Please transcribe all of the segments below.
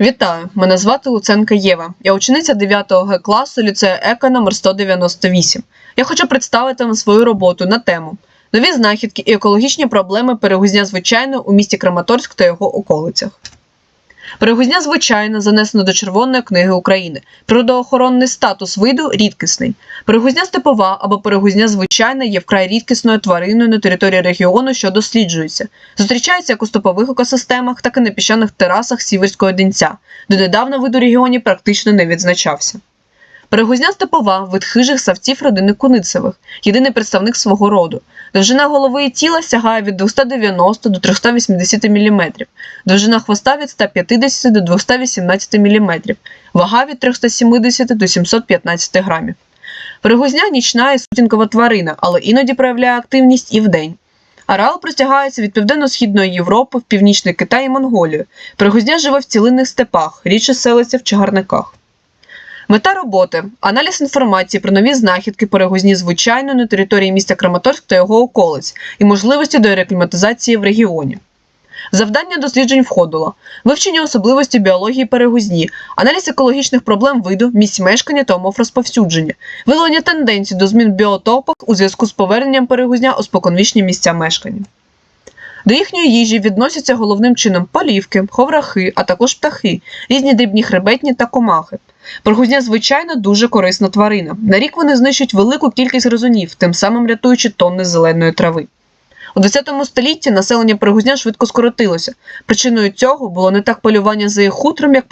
Вітаю! Мене звати Луценка Єва. Я учениця 9 Г класу ліцею ЕКО номер 198. Я хочу представити вам свою роботу на тему нові знахідки і екологічні проблеми перегузня звичайно у місті Краматорськ та його околицях. Перегузня звичайно занесена до Червоної книги України. Природоохоронний статус виду рідкісний. Перегузня степова або перегузня звичайна є вкрай рідкісною твариною на території регіону, що досліджується. Зустрічається як у стопових екосистемах, так і на піщаних терасах Сіверського Дінця, де недавно вид у регіоні практично не відзначався. Перегузня степова вид хижих савців родини куницевих, єдиний представник свого роду. Довжина голови і тіла сягає від 290 до 380 мм, довжина хвоста від 150 до 218 мм, вага від 370 до 715 грамів. Перегузня нічна і сутінкова тварина, але іноді проявляє активність і вдень. Ареал простягається від південно-східної Європи в північний Китай і Монголію. Перегузня живе в цілинних степах, рідше селиться в чагарниках. Мета роботи аналіз інформації про нові знахідки перегузні звичайно на території міста Краматорськ та його околиць і можливості до рекліматизації в регіоні. Завдання досліджень входило вивчення особливості біології перегузні, аналіз екологічних проблем виду, місць мешкання та умов розповсюдження, виявлення тенденцій до змін біотопок у зв'язку з поверненням перегузня у споконвічні місця мешкання. До їхньої їжі відносяться головним чином полівки, ховрахи, а також птахи, різні дрібні хребетні та комахи. Перегузня, звичайно, дуже корисна тварина. На рік вони знищують велику кількість гризунів, тим самим рятуючи тонни зеленої трави. У ХХ столітті населення перегузня швидко скоротилося. Причиною цього було не так полювання за їх хутром, як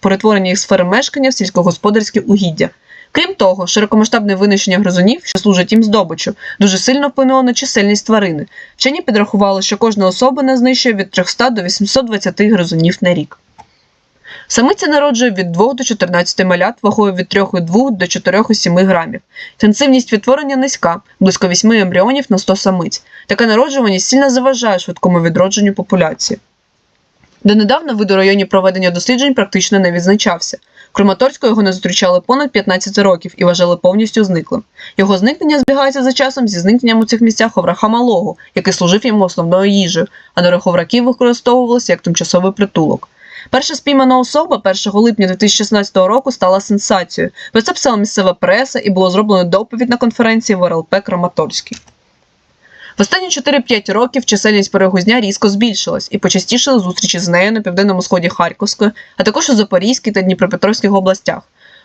перетворення їх, сфери мешкання в сільськогосподарські угіддя. Крім того, широкомасштабне винищення гризунів, що служать їм здобичу, дуже сильно вплинуло на чисельність тварини. Вчені підрахували, що кожна особа не знищує від 300 до 820 гризунів на рік. Самиця народжує від 2 до 14 малят вагою від 3,2 до 4,7 грамів. Інтенсивність відтворення низька, близько 8 ембріонів на 100 самиць. Така народжуваність сильно заважає швидкому відродженню популяції. Донедавна вид у районі проведення досліджень практично не відзначався. Краматорську його не зустрічали понад 15 років і вважали повністю зниклим. Його зникнення збігається за часом зі зникненням у цих місцях ховраха малого, який служив йому основною їжею, а нори ховраків використовувалися як тимчасовий притулок. Перша спіймана особа 1 липня 2016 року стала сенсацією. Про це писала місцева преса і було зроблено доповідь на конференції в РЛП Краматорський. В останні 4-5 років чисельність перегузня різко збільшилась і почастішили зустрічі з нею на південному сході Харківської, а також у Запорізькій та Дніпропетровських областях.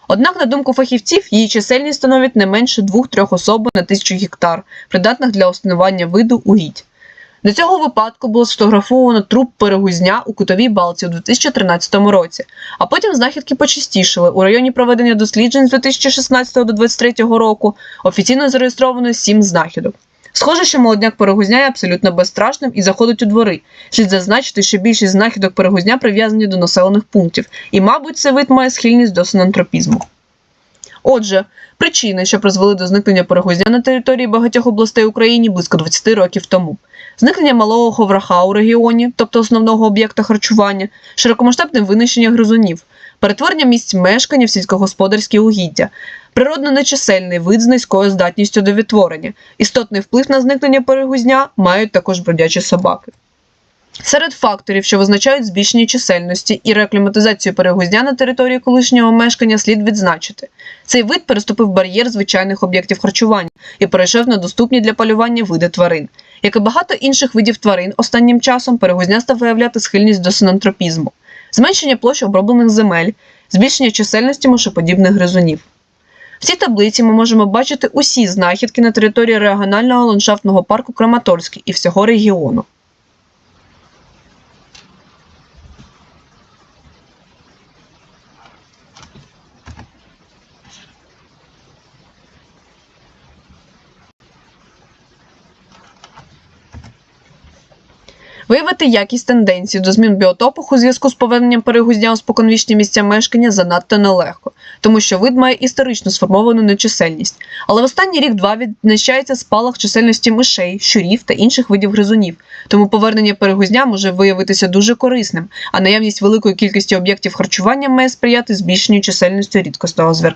Однак, на думку фахівців, її чисельність становить не менше 2-3 особ на тисячу гектар, придатних для основування виду угідь. До цього випадку було сфотографовано труп перегузня у кутовій балці у 2013 році, а потім знахідки почастішили. У районі проведення досліджень з 2016 до 2023 року офіційно зареєстровано 7 знахідок. Схоже, що молодняк перегузня є абсолютно безстрашним і заходить у двори. Слід зазначити, що більшість знахідок перегузня прив'язані до населених пунктів, і, мабуть, цей вид має схильність до синантропізму. Отже, причини, що призвели до зникнення перегузня на території багатьох областей України близько 20 років тому. Зникнення малого ховраха у регіоні, тобто основного об'єкта харчування, широкомасштабне винищення гризунів, перетворення місць мешкання в сільськогосподарські угіддя, природно нечисельний вид з низькою здатністю до відтворення, істотний вплив на зникнення перегузня мають також бродячі собаки. Серед факторів, що визначають збільшення чисельності і реакліматизацію перегузня на території колишнього мешкання, слід відзначити. Цей вид переступив бар'єр звичайних об'єктів харчування і перейшов на доступні для полювання види тварин. Як і багато інших видів тварин, останнім часом перегузня став виявляти схильність до синантропізму, зменшення площ оброблених земель, збільшення чисельності мушеподібних гризунів. В цій таблиці ми можемо бачити усі знахідки на території регіонального ландшафтного парку Краматорський і всього регіону. Виявити якість тенденцій до змін біотопу у зв'язку з поверненням перегузня у споконвічні місця мешкання занадто нелегко, тому що вид має історично сформовану нечисельність. Але в останній рік-два відзначається спалах чисельності мишей, щурів та інших видів гризунів. Тому повернення перегузня може виявитися дуже корисним, а наявність великої кількості об'єктів харчування має сприяти збільшенню чисельності рідкосного зверка.